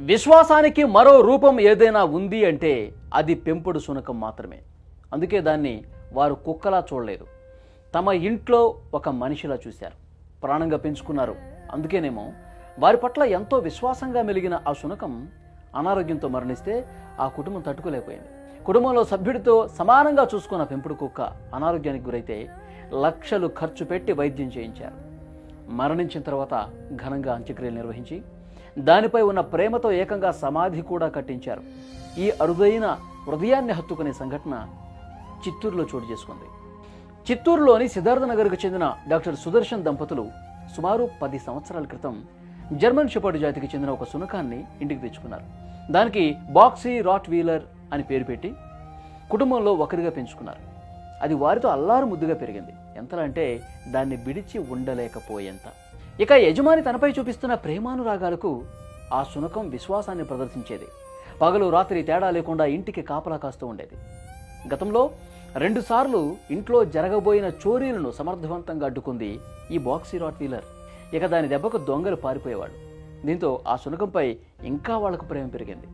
విశ్వాసానికి మరో రూపం ఏదైనా ఉంది అంటే అది పెంపుడు శునకం మాత్రమే. అందుకే దాన్ని వారు కుక్కలా చూడలేదు. తమ ఇంట్లో ఒక మనిషిలా చూశారు. ప్రాణంగా పెంచుకున్నారు. అందుకేనేమో వారి పట్ల ఎంతో విశ్వాసంగా మెలిగిన ఆ శునకం అనారోగ్యంతో మరణిస్తే ఆ కుటుంబం తట్టుకోలేకపోయింది. కుటుంబంలో సభ్యుడితో సమానంగా చూసుకున్న పెంపుడు కుక్క అనారోగ్యానికి గురైతే లక్షలు ఖర్చు పెట్టి వైద్యం చేయించారు. మరణించిన తర్వాత ఘనంగా అంత్యక్రియలు నిర్వహించి దానిపై ఉన్న ప్రేమతో ఏకంగా సమాధి కూడా కట్టించారు. ఈ అరుదైన హృదయాన్ని హత్తుకునే సంఘటన చిత్తూరులో చోటు చేసుకుంది. చిత్తూరులోని సిద్ధార్థనగర్కు చెందిన డాక్టర్ సుదర్శన్ దంపతులు సుమారు పది సంవత్సరాల క్రితం జర్మన్ షెపర్డ్ జాతికి చెందిన ఒక శునకాన్ని ఇంటికి తెచ్చుకున్నారు. దానికి బాక్సీ రాట్ వీలర్ అని పేరు పెట్టి కుటుంబంలో ఒకరిగా పెంచుకున్నారు. అది వారితో అల్లారు ముద్దుగా పెరిగింది. ఎంతలా అంటే దాన్ని విడిచి ఉండలేకపోయేంత. ఇక యజమాని తనపై చూపిస్తున్న ప్రేమానురాగాలకు ఆ శునకం విశ్వాసాన్ని ప్రదర్శించేది. పగలు రాత్రి తేడా లేకుండా ఇంటికి కాపలా కాస్తూ ఉండేది. గతంలో రెండుసార్లు ఇంట్లో జరగబోయిన చోరీలను సమర్థవంతంగా అడ్డుకుంది ఈ బాక్సీ రాట్ వీలర్. ఇక దాని దెబ్బకు దొంగలు పారిపోయేవాడు దీంతో ఆ శునకంపై ఇంకా వాళ్ళకు ప్రేమ పెరిగింది.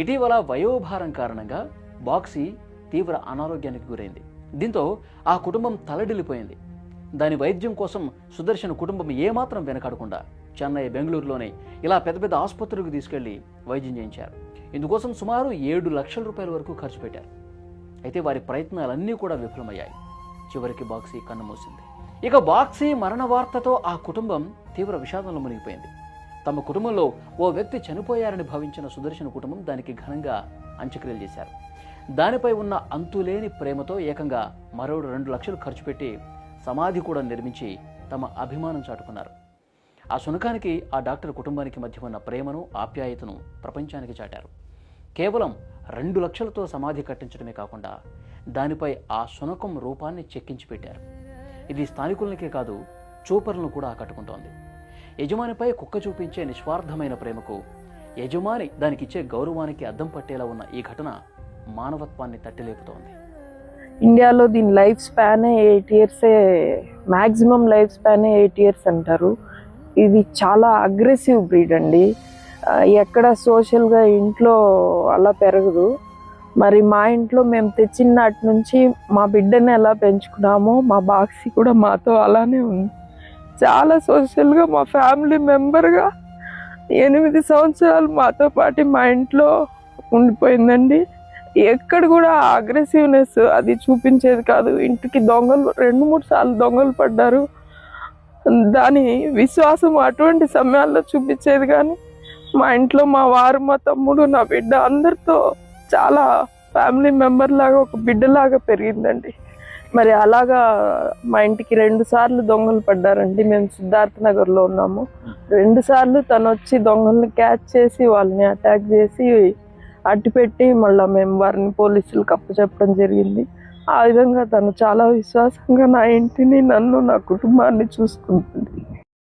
ఇటీవల వయోభారం కారణంగా బాక్సీ తీవ్ర అనారోగ్యానికి గురైంది. దీంతో ఆ కుటుంబం తలడిల్లిపోయింది. దాని వైద్యం కోసం సుదర్శన్ కుటుంబం ఏమాత్రం వెనకాడకుండా చెన్నై బెంగళూరులోని ఇలా పెద్ద పెద్ద ఆసుపత్రులకు తీసుకెళ్ళి వైద్యం చేయించారు. ఇందుకోసం సుమారు ఏడు లక్షల రూపాయల వరకు ఖర్చు పెట్టారు. అయితే వారి ప్రయత్నాలన్నీ కూడా విఫలమయ్యాయి. చివరికి బాక్సీ కన్నుమూసింది. ఇక బాక్సీ మరణ వార్తతో ఆ కుటుంబం తీవ్ర విషాదంలో మునిగిపోయింది. తమ కుటుంబంలో ఓ వ్యక్తి చనిపోయారని భావించిన సుదర్శన్ కుటుంబం దానికి ఘనంగా అంత్యక్రియలు చేశారు. దానిపై ఉన్న అంతులేని ప్రేమతో ఏకంగా మరో రెండు లక్షలు ఖర్చు పెట్టి సమాధి కూడా నిర్మించి తమ అభిమానం చాటుకున్నారు. ఆ శునకానికి ఆ డాక్టర్ కుటుంబానికి మధ్య ఉన్న ప్రేమను ఆప్యాయతను ప్రపంచానికి చాటారు. కేవలం రెండు లక్షలతో సమాధి కట్టించడమే కాకుండా దానిపై ఆ శునకం రూపాన్ని చెక్కించి పెట్టారు. ఇది స్థానికులకే కాదు చూపర్లను కూడా ఆకట్టుకుంటోంది. యజమానిపై కుక్క చూపించే నిస్వార్థమైన ప్రేమకు యజమాని దానికిచ్చే గౌరవానికి అద్దం పట్టేలా ఉన్న ఈ ఘటన మానవత్వాన్ని తట్టిలేపుతోంది. ఇండియాలో దీని లైఫ్ స్పానే ఎయిట్ ఇయర్సే మ్యాక్సిమం లైఫ్ స్పానే ఎయిట్ ఇయర్స్ అంటారు. ఇది చాలా అగ్రెసివ్ బ్రీడ్ అండి. ఎక్కడ సోషల్గా ఇంట్లో అలా పెరగదు. మరి మా ఇంట్లో మేము తెచ్చిన నాటి నుంచి మా బిడ్డని ఎలా పెంచుకున్నామో మా బాక్సి కూడా మాతో అలానే ఉంది. చాలా సోషల్గా మా ఫ్యామిలీ మెంబర్గా ఎనిమిది సంవత్సరాలు మాతో పాటు మా ఇంట్లో ఉండిపోయిందండి. ఎక్కడ కూడా అగ్రెసివ్నెస్ అది చూపించేది కాదు. ఇంటికి దొంగలు రెండు మూడు సార్లు దొంగలు పడ్డారు. దాని విశ్వాసం అటువంటి సమయాల్లో చూపించేది కానీ మా ఇంట్లో మా వారు మా తమ్ముడు నా బిడ్డ అందరితో చాలా ఫ్యామిలీ మెంబర్ లాగా ఒక బిడ్డలాగా పెరిగిందండి. మరి అలాగా మా ఇంటికి రెండు సార్లు దొంగలు పడ్డారండి. మేము సిద్ధార్థ నగర్లో ఉన్నాము. రెండు సార్లు తను వచ్చి దొంగల్ని క్యాచ్ చేసి వాళ్ళని అటాక్ చేసి అట్టిపెట్టి మళ్ళీ మేము వారిని పోలీసులకు అప్పచెప్పడం జరిగింది. ఆ విధంగా తను చాలా విశ్వాసంగా నా ఇంటిని నన్ను నా కుటుంబాన్ని చూసుకుంటుంది.